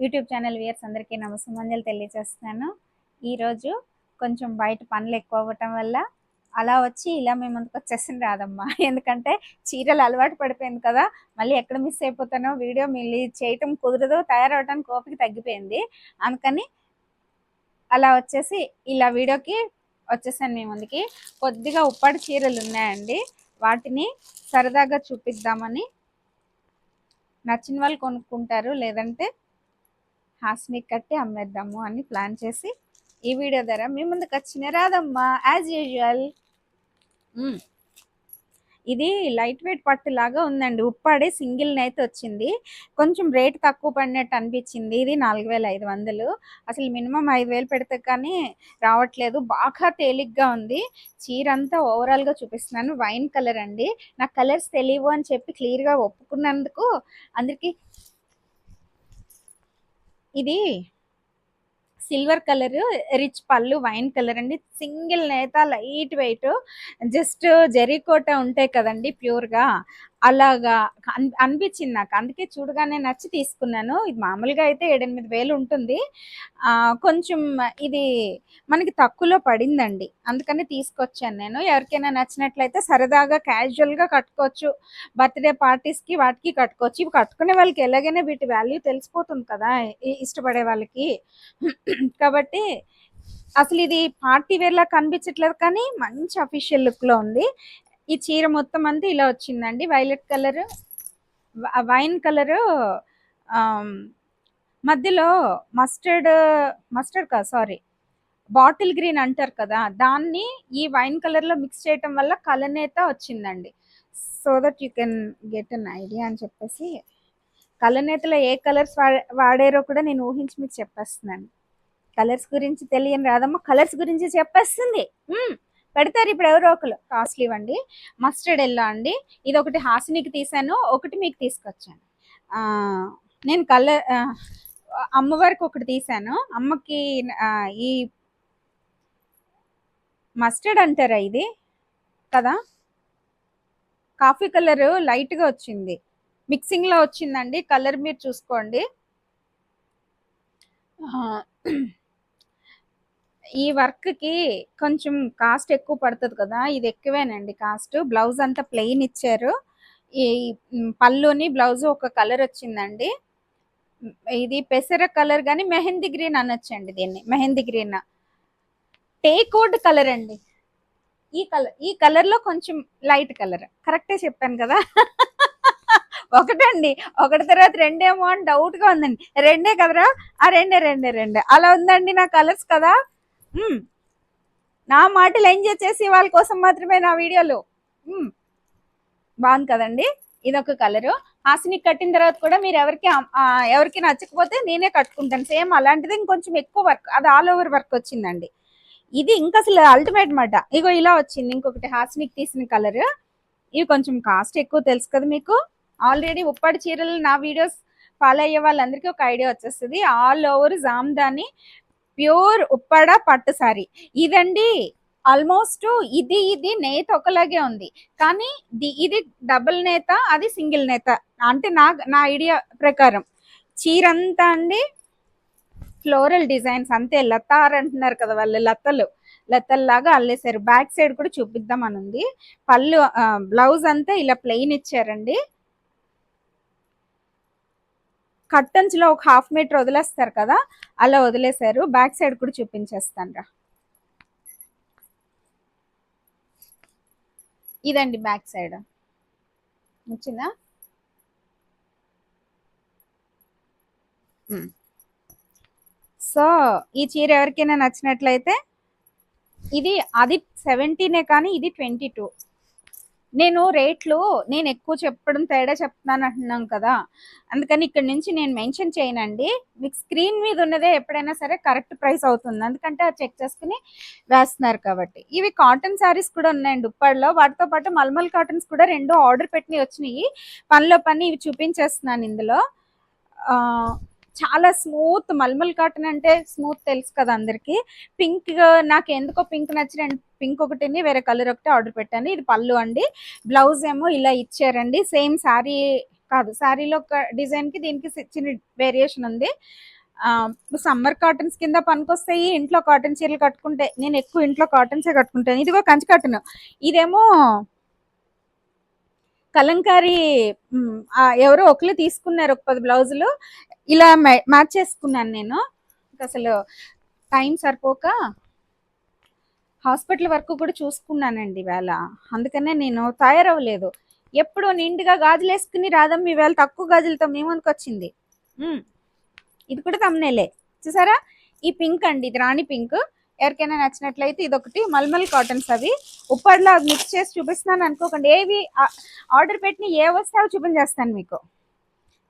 YouTube channel viewers అందరికీ నమస్కారం తెలియజేస్తున్నాను. ఈరోజు కొంచెం బయట పనులు ఎక్కువ అవ్వటం వల్ల అలా వచ్చి ఇలా మేము ముందుకు వచ్చేసింది రాదమ్మా. ఎందుకంటే చీరలు అలవాటు పడిపోయింది కదా. మళ్ళీ ఎక్కడ మిస్ అయిపోతానో వీడియో మళ్ళీ చేయటం కుదరదు తయారవడానికి ఓపిక తగ్గిపోయింది. అందుకని అలా వచ్చేసి ఇలా వీడియోకి వచ్చేసాను మేము ముందుకి. కొద్దిగా ఉప్పాడు చీరలు ఉన్నాయండి. వాటిని సరదాగా చూపిద్దామని నచ్చిన వాళ్ళు కొనుక్కుంటారు. లేదంటే హాస్ని కట్టి అమ్మేద్దాము అని ప్లాన్ చేసి ఈ వీడియో ద్వారా మీ ముందుకు వచ్చిన రాదమ్మా యాజ్ యూజువల్ ఇది లైట్ వెయిట్ పట్టు లాగా ఉందండి. ఉప్పాడే సింగిల్ అయితే వచ్చింది. కొంచెం రేట్ తక్కువ పడినట్టు అనిపించింది. ఇది నాలుగు వేల ఐదు వందలు. అసలు మినిమం ఐదు వేలు పెడితే కానీ రావట్లేదు. బాగా తేలిగ్గా ఉంది. చీర అంతా ఓవరాల్గా చూపిస్తున్నాను. వైన్ కలర్ అండి. నాకు కలర్స్ తెలియవు అని చెప్పి క్లియర్గా ఒప్పుకున్నందుకు అందరికీ ఇది సిల్వర్ కలర్ రిచ్ పళ్ళు వైన్ కలర్ అండి. సింగిల్ నేత లైట్ వెయిట్ జస్ట్ జెరీకోట ఉంటాయి కదండి ప్యూర్గా. అలాగా అనిపించింది నాకు. అందుకే చూడగానే నచ్చి తీసుకున్నాను. ఇది మామూలుగా అయితే ఏడెనిమిది వేలు ఉంటుంది. కొంచెం ఇది మనకి తక్కువలో పడిందండి. అందుకని తీసుకొచ్చాను నేను. ఎవరికైనా నచ్చినట్లయితే సరదాగా క్యాజువల్గా కట్టుకోవచ్చు. బర్త్డే పార్టీస్కి వాటికి కట్టుకోవచ్చు. ఇవి కట్టుకునే వాళ్ళకి ఎలాగైనా వీటి వాల్యూ తెలిసిపోతుంది కదా ఇష్టపడే వాళ్ళకి. కాబట్టి అసలు ఇది పార్టీ వేర్లా కనిపించట్లేదు కానీ మంచి అఫీషియల్ లుక్లో ఉంది. ఈ చీర మొత్తం అంతా ఇలా వచ్చిందండి. వైలెట్ కలర్ వైన్ కలరు మధ్యలో మస్టర్డ్ మస్టర్డ్ కాదు సారీ బాటిల్ గ్రీన్ అంటారు కదా. దాన్ని ఈ వైన్ కలర్లో మిక్స్ చేయటం వల్ల కలనేత వచ్చిందండి. So that you can get an idea అని చెప్పేసి కలనేతలో ఏ కలర్స్ వాడారో కూడా నేను ఊహించి మీకు చెప్పేస్తున్నాను. కలర్స్ గురించి తెలియని రాదమ్మ కలర్స్ గురించి చెప్పేస్తుంది. పెడతారు ఇప్పుడు ఎవరో ఒకరు. కాస్ట్లీ అండి మస్టర్డ్ ఎల్లో అండి. ఇది ఒకటి హాసినికి తీసాను. ఒకటి మీకు తీసుకొచ్చాను. నేను కలర్ అమ్మవారికి ఒకటి తీసాను. అమ్మకి ఈ మస్టర్డ్ అంటారా ఇది? కదా? కాఫీ కలర్ లైట్గా వచ్చింది. మిక్సింగ్లో వచ్చిందండి. కలర్ మీరు చూసుకోండి. ఈ వర్క్కి కొంచెం కాస్ట్ ఎక్కువ పడుతుంది కదా ఇది ఎక్కువేనండి కాస్ట్. బ్లౌజ్ అంతా ప్లెయిన్ ఇచ్చారు. ఈ పళ్ళుని బ్లౌజ్ ఒక కలర్ వచ్చిందండి. ఇది పెసర కలర్ కానీ మెహందీ గ్రీన్ అనొచ్చండి దీన్ని మెహందీ గ్రీన్. టేకోడ్ కలర్ అండి. ఈ కలర్ ఈ కలర్లో కొంచెం లైట్ కలర్. కరెక్టే చెప్పాను కదా. ఒకటండి ఒకటి తర్వాత రెండేమో అని డౌట్గా ఉందండి. రెండే కదరా? ఆ రెండే రెండే రెండే. అలా ఉందండి నా కలర్స్ కదా. నా మాటలు ఎంజాయ్ చేసి వాళ్ళ కోసం మాత్రమే నా వీడియోలు? బాగుంది కదండి. ఇదొక కలరు. హాసిని కట్టిన తర్వాత కూడా మీరు ఎవరికి ఎవరికి నచ్చకపోతే నేనే కట్టుకుంటాను. సేమ్ అలాంటిది ఇంకొంచెం ఎక్కువ వర్క్ అది ఆల్ ఓవర్ వర్క్ వచ్చిందండి. ఇది ఇంకా అసలు అల్టిమేట్ మాట. ఇగో ఇలా వచ్చింది. ఇంకొకటి హాసినికి తీసిన కలర్. ఇవి కొంచెం కాస్ట్ ఎక్కువ తెలుసు కదా మీకు. ఆల్రెడీ ఉప్పాడి చీరలు నా వీడియోస్ ఫాలో అయ్యే వాళ్ళందరికీ ఒక ఐడియా వచ్చేస్తుంది. All over Jamdani pure Uppada పట్టు సారీ. ఇదండి ఆల్మోస్ట్ ఇది ఇది నేత ఒకలాగే ఉంది. కానీ ఇది డబుల్ నేత అది సింగిల్ నేత. అంటే నా నా ఐడియా ప్రకారం. చీరంతా అండి ఫ్లోరల్ డిజైన్స్ అంతే. లతార్ అంటున్నారు కదా వాళ్ళు లతలు. లతల్లాగా అల్లేసారు బ్యాక్ సైడ్ కూడా చూపిద్దాం అని ఉంది పళ్ళు బ్లౌజ్ అంతా ఇలా ప్లెయిన్ ఇచ్చారండి. కట్టన్స్లో ఒక హాఫ్ మీటర్ వదిలేస్తారు కదా. అలా వదిలేశారు. బ్యాక్ సైడ్ కూడా చూపించేస్తాను రా. ఇదండి బ్యాక్ సైడ్. వచ్చిందా సో ఈ చీర ఎవరికైనా నచ్చినట్లయితే ఇది అది సెవెంటీనే కానీ ఇది ట్వంటీ టూ నేను రేట్లు నేను ఎక్కువ చెప్పడం తేడా చెప్తున్నాను అంటున్నాం కదా. అందుకని ఇక్కడ నుంచి నేను మెన్షన్ చేయనండి. మీకు స్క్రీన్ మీద ఉన్నదే ఎప్పుడైనా సరే కరెక్ట్ ప్రైస్ అవుతుంది. ఎందుకంటే అది చెక్ చేసుకుని వేస్తున్నారు కాబట్టి. ఇవి కాటన్ శారీస్ కూడా ఉన్నాయండి ఉప్పాడులో వాటితో పాటు మల్మల్ కాటన్స్ కూడా రెండు ఆర్డర్ పెట్టినవి వచ్చినాయి. పనిలో పని ఇవి చూపించేస్తున్నాను ఇందులో. చాలా స్మూత్ మల్మల్ కాటన్ అంటే స్మూత్ తెలుసు కదా అందరికి. పింక్ నాకు ఎందుకో పింక్ నచ్చిన పింక్ ఒకటిని వేరే కలర్ ఒకటి ఆర్డర్ పెట్టాను. ఇది పళ్ళు అండి. బ్లౌజ్ ఏమో ఇలా ఇచ్చారండి. సేమ్ శారీ కాదు శారీలో ఒక డిజైన్కి దీనికి చిన్న వేరియేషన్ ఉంది. సమ్మర్ కాటన్స్ కింద పనికొస్తాయి ఇంట్లో కాటన్ చీరలు కట్టుకుంటే నేను ఎక్కువ ఇంట్లో కాటన్సే కట్టుకుంటాను. ఇదిగో కంచి కాటన్ ఇదేమో కలంకారీ ఎవరో ఒకరు తీసుకున్నారు ఒక పది బ్లౌజులు ఇలా మ్యా- మ్యాచ్ చేసుకున్నాను నేను. అసలు టైం సరిపోక హాస్పిటల్ వరకు కూడా చూసుకున్నానండి ఇవాళ అందుకనే నేను తయారవ్వలేదు. ఎప్పుడు నిండుగా గాజులు వేసుకుని రాదమ్మ ఈవేళ తక్కువ గాజులతో మీ వచ్చింది. ఇది కూడా తమ్నేలే. చూసారా? ఈ పింక్ అండి ఇది రాణి పింక్. ఎవరికైనా నచ్చినట్లయితే ఇది ఒకటి మల్మల్ కాటన్స్ అవి. ఉప్పట్లో మిక్స్ చేసి చూపిస్తున్నాను అనుకోకండి. ఏవి ఆర్డర్ పెట్టిన ఏ వస్తే అవి చూపించేస్తాను మీకు.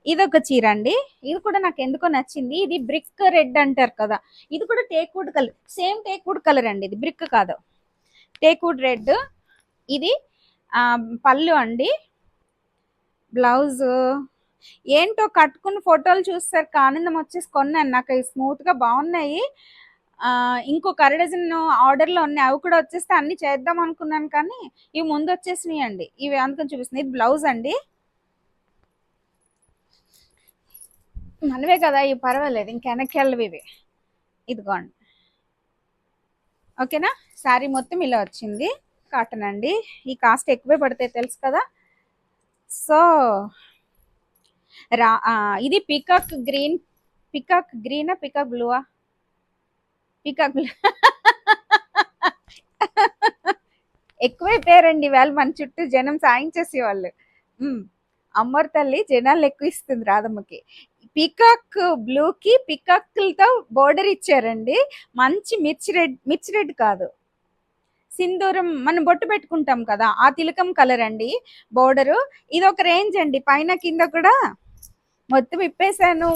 ఇది ఒక చీర అండి. ఇది కూడా నాకు ఎందుకో నచ్చింది. ఇది బ్రిక్ రెడ్ అంటారు కదా. ఇది కూడా teak wood colour same teak wood colour అండి ఇది. బ్రిక్ కాదు. Teak red. ఇది పళ్ళు అండి. బ్లౌజ్. ఏంటో కట్టుకున్న ఫోటోలు చూస్తారు. ఆనందం వచ్చేసి కొన్నాను. నాకు అవి స్మూత్గా బాగున్నాయి. ఇంకో ఇంకొక అర డజన్ ఆర్డర్లో ఉన్నాయి. అవి కూడా వచ్చేస్తే అన్ని చేద్దాం అనుకున్నాను కానీ ఇవి ముందు వచ్చేసినాయి అండి. ఇవి అందుకని చూపిస్తున్నాయి ఇది బ్లౌజ్ అండి. మనవే కదా ఇవి పర్వాలేదు ఇంకెనకెళ్ళవి వెళ్ళవి ఇవి. ఇదిగోండి. ఓకేనా? శారీ మొత్తం ఇలా వచ్చింది. కాటన్ అండి. ఈ కాస్ట్ ఎక్కువే పడతాయి తెలుసు కదా. సో రా ఇది పికాక్ గ్రీన్ పికాక్ గ్రీనా పికాక్ బ్లూవా? Peacock blue. ఎక్కువైపోయారండి వాళ్ళు మన చుట్టూ జనం సాయం చేసేవాళ్ళు. ఉమ్, తల్లి జనాలు ఎక్కువ ఇస్తుంది రాధమ్మకి. పికాక్ బ్లూకి పికాక్లతో బోర్డర్ ఇచ్చారండి. మంచి మిర్చి రెడ్ మిర్చి రెడ్ కాదు. సింధూరం మనం బొట్టు పెట్టుకుంటాం కదా ఆ తిలకం కలర్ అండి బోర్డరు. ఇది ఒక రేంజ్ అండి పైన కింద కూడా మొత్తం ఇప్పేశాను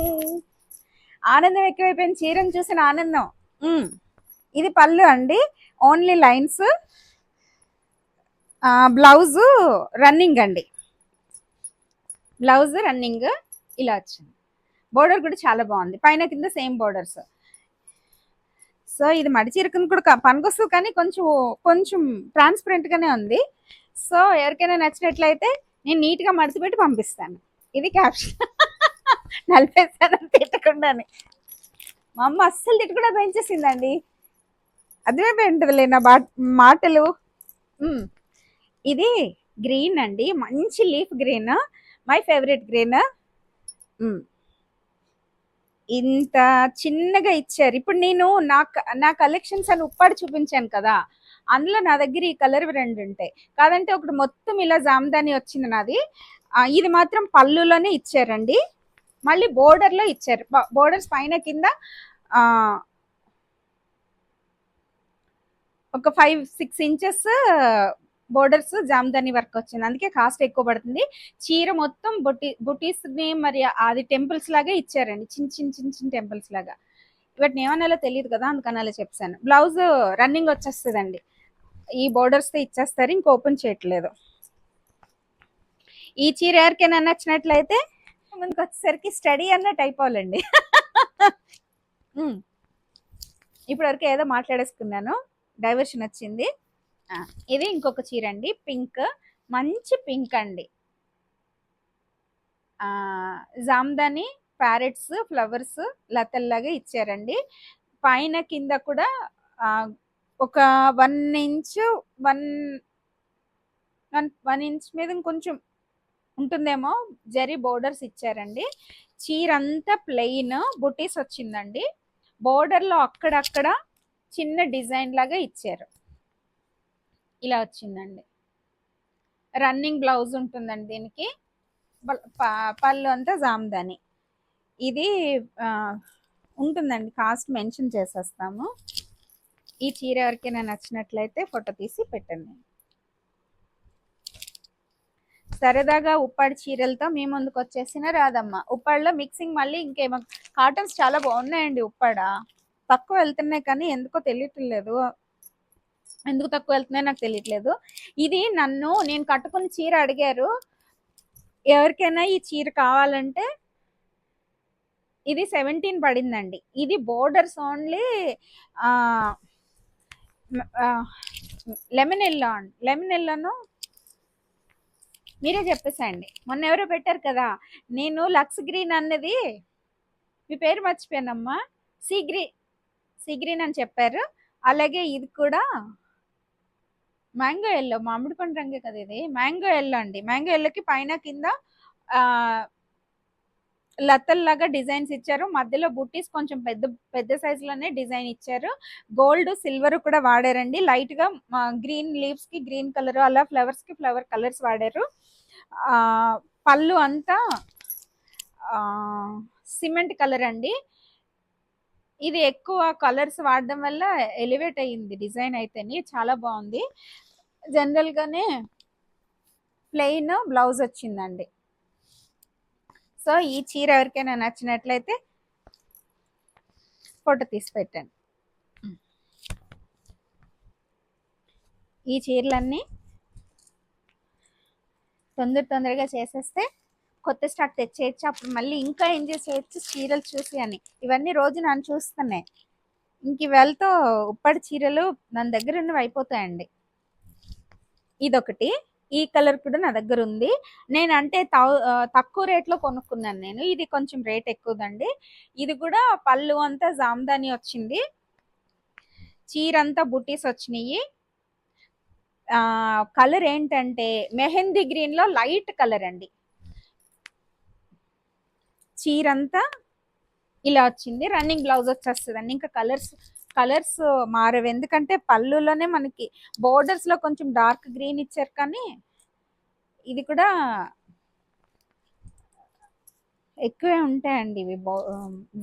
ఆనందం ఎక్కువైపోయింది చీరను చూసిన ఆనందం. ఇది పళ్ళు అండి ఓన్లీ లైన్స్. బ్లౌజు రన్నింగ్ అండి. బ్లౌజ్ రన్నింగ్ ఇలా వచ్చింది. బోర్డర్ కూడా చాలా బాగుంది. పైన కింద సేమ్ బోర్డర్స్ సో ఇది మడి కూడా పనికొస్తుంది కానీ కొంచెం కొంచెం ట్రాన్స్పరెంట్గానే ఉంది. సో ఎవరికైనా నచ్చినట్లయితే నేను నీట్గా మడిచిపెట్టి మడిచి పెట్టి పంపిస్తాను. ఇది క్యాప్షన్ నలిపేస్తాను తిట్టకుండానే. మా అమ్మ అస్సలు తిట్టకుండా పెంచేసిందండి. అదే పెంటదిలే నా మాటలు. ఇది గ్రీన్ అండి. మంచి leaf green my favourite green ఇంత చిన్నగా ఇచ్చారు. ఇప్పుడు నేను నా క- నా కలెక్షన్స్ అని ఉప్పాడు చూపించాను కదా అందులో నా దగ్గర ఈ కలర్ రెండు ఉంటాయి. కాదంటే ఒకటి మొత్తం ఇలా జామదాని వచ్చింది నాది. ఇది మాత్రం పళ్ళులోనే ఇచ్చారండి. మళ్ళీ బోర్డర్లో ఇచ్చారు. బోర్డర్స్ పైన కింద ఒక five six inches borders Jamdani work వచ్చింది. అందుకే కాస్ట్ ఎక్కువ పడుతుంది. చీర మొత్తం బొట్టి బుటీస్ని మరి అది టెంపుల్స్ లాగా ఇచ్చారండి. చిన్న చిన్న చిన్న చిన్న టెంపుల్స్ లాగా. వాటిని ఏమనాలో తెలియదు కదా అందుకని అలా చెప్పాను. బ్లౌజ్ రన్నింగ్ వచ్చేస్తుందండి. ఈ బోర్డర్స్తో ఇచ్చేస్తారు ఇంక ఓపెన్ చేయట్లేదు. ఈ చీర ఎవరికైనా నచ్చినట్లయితే మనకు వచ్చేసరికి స్టడీ అన్నట్టు అయిపోవాలండి. ఇప్పటివరకు ఇప్పటి వరకు ఏదో మాట్లాడేసుకున్నాను. డైవర్షన్ వచ్చింది. ఇది ఇంకొక చీర అండి పింక్. మంచి పింక్ అండి. ఆ జామ్దాని ప్యారెట్స్ ఫ్లవర్స్ లతల్లాగా ఇచ్చారండి. పైన కింద కూడా ఒక one inch one one one inch మీద ఇంకొంచెం ఉంటుందేమో జరీ బోర్డర్స్ ఇచ్చారండి. చీర అంతా ప్లెయిన్ బుటీస్ వచ్చిందండి. బోర్డర్లో అక్కడక్కడ చిన్న డిజైన్ లాగా ఇచ్చారు. ఇలా వచ్చిందండి. రన్నింగ్ బ్లౌజ్ ఉంటుందండి దీనికి. ప- పళ్ళు అంతా జామ్దాని. ఇది ఉంటుందండి. కాస్ట్ మెన్షన్ చేసేస్తాము. ఈ చీర ఎవరికైనా నచ్చినట్లయితే ఫోటో తీసి పెట్టండి. సరదాగా ఉప్పాడి చీరలతో మీ ముందుకు వచ్చేసిన రాదమ్మ ఉప్పాడలో మిక్సింగ్ మళ్ళీ ఇంకేమో కాటన్స్ చాలా బాగున్నాయండి ఉప్పాడ. తక్కువ వెళ్తున్నాయి కానీ ఎందుకో తెలియట్లేదు. ఎందుకు తక్కువ వెళ్తున్నాయో నాకు తెలియట్లేదు. ఇది నన్ను నేను కట్టుకున్న చీర అడిగారు. ఎవరికైనా ఈ చీర కావాలంటే ఇది సెవెంటీన్ పడిందండి. ఇది బోర్డర్స్ ఓన్లీ లెమన్ ఎల్లో అండి. లెమన్ ఎల్లోను మీరే చెప్పేసండి మొన్న ఎవరో పెట్టారు కదా నేను లక్స్ గ్రీన్ అన్నది. మీ పేరు మర్చిపోయానమ్మా. సీ గ్రీన్ సీ గ్రీన్ అని చెప్పారు. అలాగే ఇది కూడా మ్యాంగో ఎల్లో మామిడి పండు రంగే కదా ఇది? మ్యాంగో ఎల్లో అండి. మ్యాంగో ఎల్లోకి పైన కింద ఆ లతల్లాగా డిజైన్స్ ఇచ్చారు. మధ్యలో బుట్టీస్ కొంచెం పెద్ద పెద్ద సైజులోనే డిజైన్ ఇచ్చారు. గోల్డ్ సిల్వర్ కూడా వాడారండి. లైట్గా గ్రీన్ లీవ్స్కి గ్రీన్ కలర్ అలా ఫ్లవర్స్కి ఫ్లవర్ కలర్స్ వాడారు. పళ్ళు అంతా సిమెంట్ కలర్ అండి. ఇది ఎక్కువ కలర్స్ వాడడం వల్ల ఎలివేట్ అయ్యింది డిజైన్ అయితేని చాలా బాగుంది. జనరల్ గానే ప్లెయిన్ బ్లౌజ్ వచ్చిందండి. సో ఈ చీర ఎవరికైనా నచ్చినట్లయితే ఫోటో తీసి పెట్టండి. ఈ చీరలన్నీ తొందర తొందరగా చేసేస్తే కొత్త స్టాక్ తెచ్చేయచ్చు. అప్పుడు మళ్ళీ ఇంకా ఎంజాయ్ చేయొచ్చు చీరలు చూసి అని. ఇవన్నీ రోజు నన్ను చూస్తున్నాయి ఇంక ఇవాళతో ఉప్పటి చీరలు నా దగ్గర ఉన్నవి అయిపోతాయండి. ఇదొకటి. ఈ కలర్ కూడా నా దగ్గర ఉంది. నేను అంటే తక్కువ రేట్లో కొనుక్కున్నాను నేను. ఇది కొంచెం రేట్ ఎక్కువదండి. ఇది కూడా పళ్ళు అంతా జామ్దాని వచ్చింది. చీర అంతా బుటీస్ వచ్చినాయి. కలర్ ఏంటంటే మెహందీ గ్రీన్లో లైట్ కలర్ అండి. చీర అంతా ఇలా వచ్చింది. రన్నింగ్ బ్లౌజ్ వచ్చేస్తుంది అండి ఇంకా కలర్స్ కలర్స్ మారవు. ఎందుకంటే పళ్ళులోనే మనకి బోర్డర్స్లో కొంచెం డార్క్ గ్రీన్ ఇచ్చారు కానీ ఇది కూడా ఎక్కువే ఉంటాయండి ఇవి. బో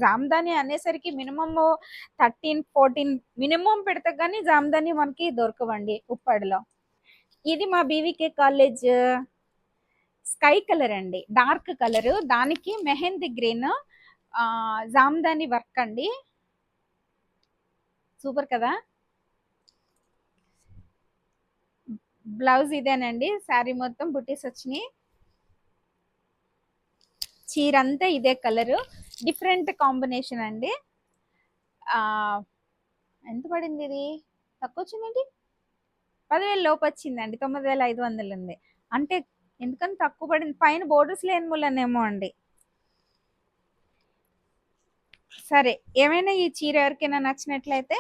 జామ్దాని అనేసరికి మినిమమ్ థర్టీన్ ఫోర్టీన్ మినిమం పెడితే కానీ జామ్దాని మనకి దొరకవండి ఉప్పాడులో. ఇది మా బీవీకే కాలేజ్ స్కై కలర్ అండి. Dark colour. దానికి మెహందీ గ్రీన్ జామ్దాని వర్క్ అండి. సూపర్ కదా? బ్లౌజ్ ఇదేనండి. శారీ మొత్తం బుటీస్ వచ్చినాయి. చీర అంతా ఇదే కలర్. డిఫరెంట్ కాంబినేషన్ అండి. ఎంత పడింది ఇది? తక్కువ వచ్చిందండి పదివేల లోపు వచ్చిందండి. తొమ్మిది వేల ఐదు వందలు ఉంది. అంటే ఎందుకని తక్కువ పడింది? పైన బోర్డర్స్ లేని మూలనేమో అండి. సరే ఏమైనా ఈ చీర ఎవరికైనా నచ్చినట్లయితే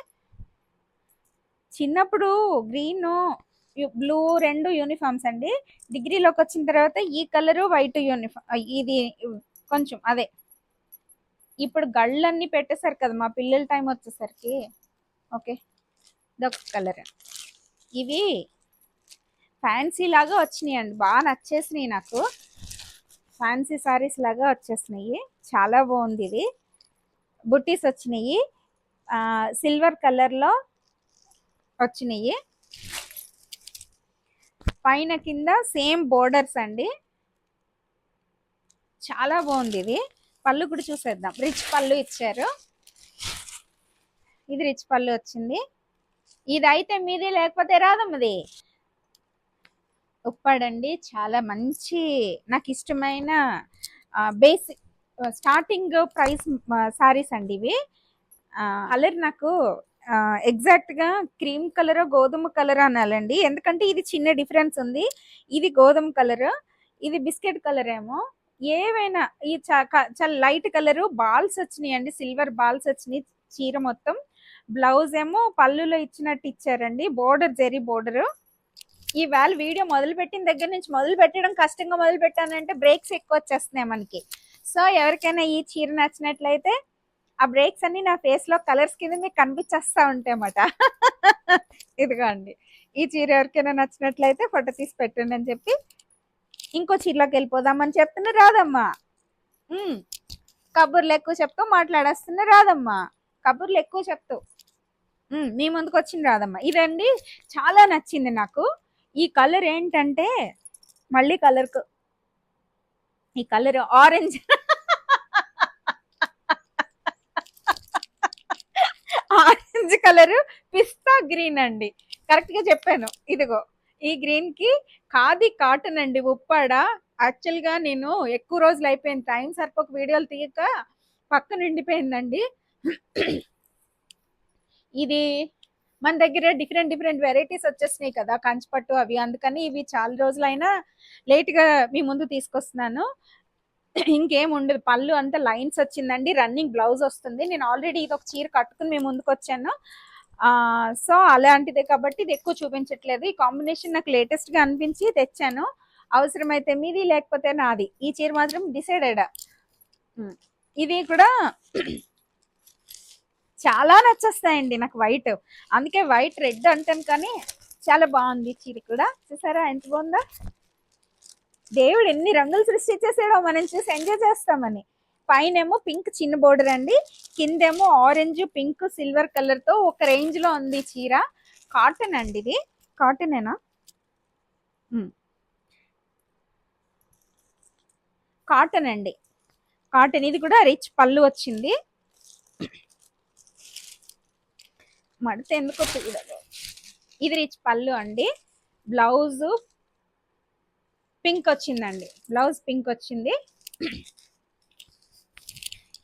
చిన్నప్పుడు గ్రీన్ బ్లూ రెండు యూనిఫామ్స్ అండి. డిగ్రీలోకి వచ్చిన తర్వాత ఈ కలరు వైట్ యూనిఫామ్ ఇది కొంచెం అదే. ఇప్పుడు గళ్ళన్నీ పెట్టేశారు కదా మా పిల్లల టైం వచ్చేసరికి. ఓకే ఇదొక కలర్ ఇవి ఫ్యాన్సీ లాగా వచ్చినాయి అండి. బాగా నచ్చేసినాయి నాకు. ఫ్యాన్సీ సారీస్ లాగా వచ్చేసినాయి. చాలా బాగుంది ఇది. బుట్టీస్ వచ్చినాయి. సిల్వర్ కలర్లో వచ్చినాయి. పైన కింద సేమ్ బోర్డర్స్ అండి. చాలా బాగుంది ఇది. పళ్ళు కూడా చూసేద్దాం. రిచ్ పళ్ళు ఇచ్చారు. ఇది రిచ్ పళ్ళు వచ్చింది. ఇది అయితే మీది లేకపోతే రాదమ్మది. ఉప్పాడండి చాలా మంచి నాకు ఇష్టమైన బేసిక్ స్టార్టింగ్ ప్రైస్ సారీస్ అండి ఇవి. కలర్ నాకు ఎగ్జాక్ట్గా క్రీమ్ కలర్ గోధుమ కలర్ అనాలండి. ఎందుకంటే ఇది చిన్న డిఫరెన్స్ ఉంది. ఇది గోధుమ కలర్ ఇది బిస్కెట్ కలర్ ఏమో ఏవైనా ఈ చాలా లైట్ కలర్ బాల్స్ వచ్చినాయి అండి సిల్వర్ బాల్స్ వచ్చినాయి చీర మొత్తం. బ్లౌజ్ ఏమో పళ్ళులో ఇచ్చినట్టు ఇచ్చారండి. Border zari border. ఈ వేళ వీడియో మొదలు పెట్టిన దగ్గర నుంచి మొదలు పెట్టడం కష్టంగా మొదలు పెట్టానంటే బ్రేక్స్ ఎక్కువ వచ్చేస్తున్నాయి మనకి. సో ఎవరికైనా ఈ చీర నచ్చినట్లయితే ఆ బ్రేక్స్ అన్ని నా ఫేస్లో కలర్స్ కింద మీకు కనిపించేస్తా ఉంటాయి అన్నమాట ఇదిగోండి. ఈ చీర ఎవరికైనా నచ్చినట్లయితే ఫోటో తీసి పెట్టండి అని చెప్పి ఇంకో చీరలోకి వెళ్ళిపోదామని చెప్తున్నా రాదమ్మా కబుర్లు ఎక్కువ చెప్తూ మాట్లాడేస్తున్నా రాదమ్మా కబుర్లు ఎక్కువ చెప్తూ. మీ ముందుకు వచ్చింది రాదమ్మా ఇదండి చాలా నచ్చింది నాకు. ఈ కలర్ ఏంటంటే మళ్ళీ కలర్ ఈ colour orange orange colour pista green అండి. కరెక్ట్గా చెప్పాను. ఇదిగో ఈ గ్రీన్కి ఖాదీ కాటన్ అండి. ఉప్పాడ యాక్చువల్గా నేను ఎక్కువ రోజులు అయిపోయింది. టైం సరిపోక వీడియోలు తీయక పక్క నిండిపోయిందండి. ఇది మన దగ్గర డిఫరెంట్ డిఫరెంట్ వెరైటీస్ వచ్చేసినాయి కదా కంచిపట్టు అవి. అందుకని ఇవి చాలా రోజులైనా లేట్గా మీ ముందు తీసుకొస్తున్నాను. ఇంకేం ఉండదు. పళ్ళు అంతా లైన్స్ వచ్చిందండి. రన్నింగ్ బ్లౌజ్ వస్తుంది. నేను ఆల్రెడీ ఇది ఒక చీర కట్టుకుని మీ ముందుకు వచ్చాను. సో అలాంటిదే కాబట్టి ఇది ఎక్కువ చూపించట్లేదు. ఈ కాంబినేషన్ నాకు లేటెస్ట్గా అనిపించి తెచ్చాను. అవసరమైతే మీది లేకపోతే నాది. ఈ చీర మాత్రం డిసైడెడ్ ఇది కూడా చాలా నచ్చేస్తాయండి నాకు వైట్. అందుకే వైట్ రెడ్ అంటాను కానీ చాలా బాగుంది చీర కూడా. చూసారా? ఎంత బాగుందా? దేవుడు ఎన్ని రంగులు సృష్టించేసాడో మనం చూసి ఎంజాయ్ చేస్తామని. పైన ఏమో పింక్ చిన్న బోర్డర్ అండి. కిందేమో ఆరెంజ్ పింక్ సిల్వర్ కలర్తో ఒక రేంజ్లో ఉంది చీర. కాటన్ అండి ఇది. కాటనేనా కాటన్ hmm. అండి. కాటన్ ఇది కూడా రిచ్ పళ్ళు వచ్చింది. మడత ఎందుకో చూడదు ఇది రిచ్ పళ్ళు అండి. బ్లౌజ్ పింక్ వచ్చిందండి. బ్లౌజ్ పింక్ వచ్చింది.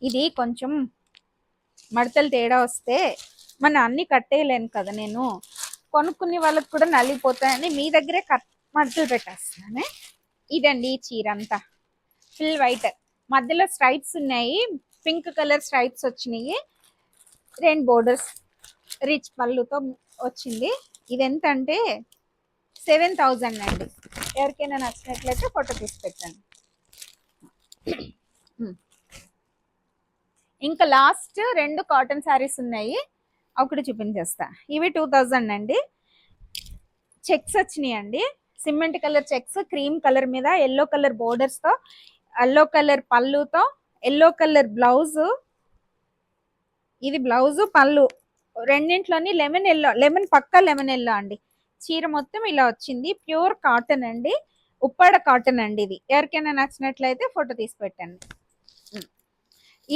ఇది కొంచెం మడతలు తేడా వస్తే మన అన్ని కట్టేయలేను కదా నేను. కొనుక్కునే వాళ్ళకి కూడా నలిగిపోతాయని మీ దగ్గరే కట్ మడతలు పెట్టేస్తున్నాను. ఇదండి ఈ చీర అంతా ఫుల్ వైట్. మధ్యలో స్ట్రైప్స్ ఉన్నాయి. పింక్ కలర్ స్ట్రైప్స్ వచ్చినాయి. రెండు బోర్డర్స్ రిచ్ పళ్ళుతో వచ్చింది. ఇది ఎంత అంటే సెవెన్ థౌజండ్ అండి. ఎవరికైనా నచ్చినట్లయితే ఫోటో తీసి పెట్టండి. ఇంకా లాస్ట్ రెండు కాటన్ శారీస్ ఉన్నాయి. ఒకటి చూపించేస్తా. ఇవి టూ థౌజండ్ అండి. చెక్స్ వచ్చినాయి అండి. Cement colour checks cream colour మీద ఎల్లో కలర్ బోర్డర్స్తో ఎల్లో కలర్ పళ్ళుతో ఎల్లో కలర్ బ్లౌజు. ఇది బ్లౌజు పళ్ళు. రెండింట్లోని లెమన్ ఎల్లో లెమన్ పక్క లెమన్ ఎల్లో అండి. చీర మొత్తం ఇలా వచ్చింది. ప్యూర్ కాటన్ అండి. ఉప్పాడ కాటన్ అండి ఇది. ఎవరికైనా నచ్చినట్లయితే ఫోటో తీసి పెట్టండి.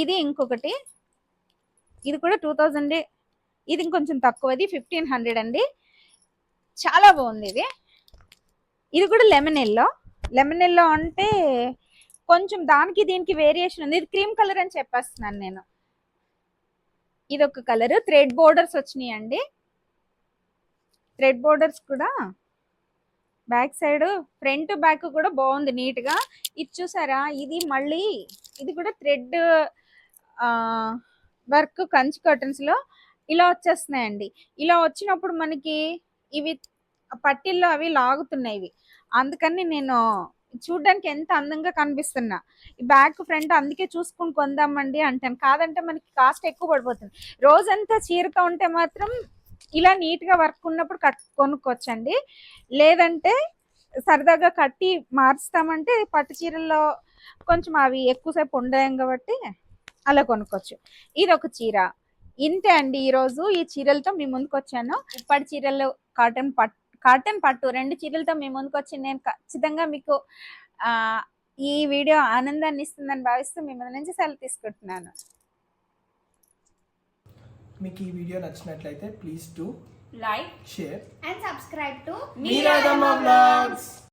ఇది ఇంకొకటి. ఇది కూడా టూ థౌజండ్ ఇది ఇంకొంచెం తక్కువది ఫిఫ్టీన్ హండ్రెడ్ అండి. చాలా బాగుంది ఇది. ఇది కూడా లెమన్ ఎల్లో లెమన్ ఎల్లో అంటే కొంచెం దానికి దీనికి వేరియేషన్ ఉంది. ఇది క్రీమ్ కలర్ అని చెప్పేస్తున్నాను నేను. ఇది ఒక కలర్. థ్రెడ్ బోర్డర్స్ వచ్చినాయి అండి థ్రెడ్ బోర్డర్స్ కూడా బ్యాక్ సైడ్ ఫ్రంట్ బ్యాక్ కూడా బాగుంది నీట్గా ఇది చూసారా? ఇది మళ్ళీ ఇది కూడా థ్రెడ్ వర్క్ కంచి కర్టన్స్లో ఇలా వచ్చేస్తున్నాయండి. ఇలా వచ్చినప్పుడు మనకి ఇవి పట్టిల్లో అవి లాగుతున్నాయి. అందుకని నేను చూడడానికి ఎంత అందంగా కనిపిస్తున్నా. ఈ బ్యాక్ ఫ్రంట్ అందుకే చూసుకుని కొందామండి అంటాను. కాదంటే మనకి కాస్ట్ ఎక్కువ పడిపోతుంది. రోజంతా చీరతో ఉంటే మాత్రం ఇలా నీట్గా వర్క్ ఉన్నప్పుడు కట్ కొనుక్కోవచ్చండి. లేదంటే సరదాగా కట్టి మార్చుతామంటే పట్టు చీరల్లో కొంచెం అవి ఎక్కువసేపు ఉండలేం కాబట్టి అలా కొనుక్కోవచ్చు. ఇది ఒక చీర. ఇంతే అండి ఈరోజు ఈ చీరలతో మీ ముందుకు వచ్చాను ఇప్పటి చీరలు కాటన్ పట్టు కాటన్ పట్టు రెండు చీరలతో మీ ముందుకు వచ్చి నేను ఖచ్చితంగా మీకు ఆ ఈ వీడియో ఆనందాన్ని ఇస్తుందని భావిస్తూ మీ ముందు నుంచి సెలవు తీసుకుంటున్నాను. మీకు ఈ వీడియో నచ్చినట్లయితే please to like share and subscribe to మీరాదమ్మ బ్లాగ్స్.